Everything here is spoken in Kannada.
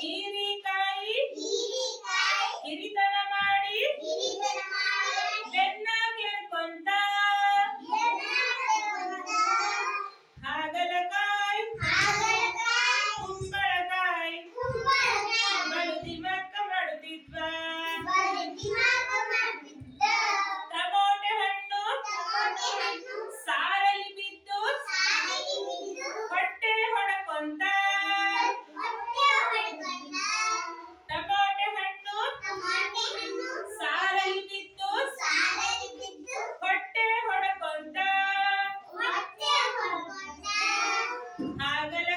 ಹೀರಿಕಾಯಿ. ಹಿರಿತನ ಮಾಡಿ. ಬೆನ್ನ ಆಗಲ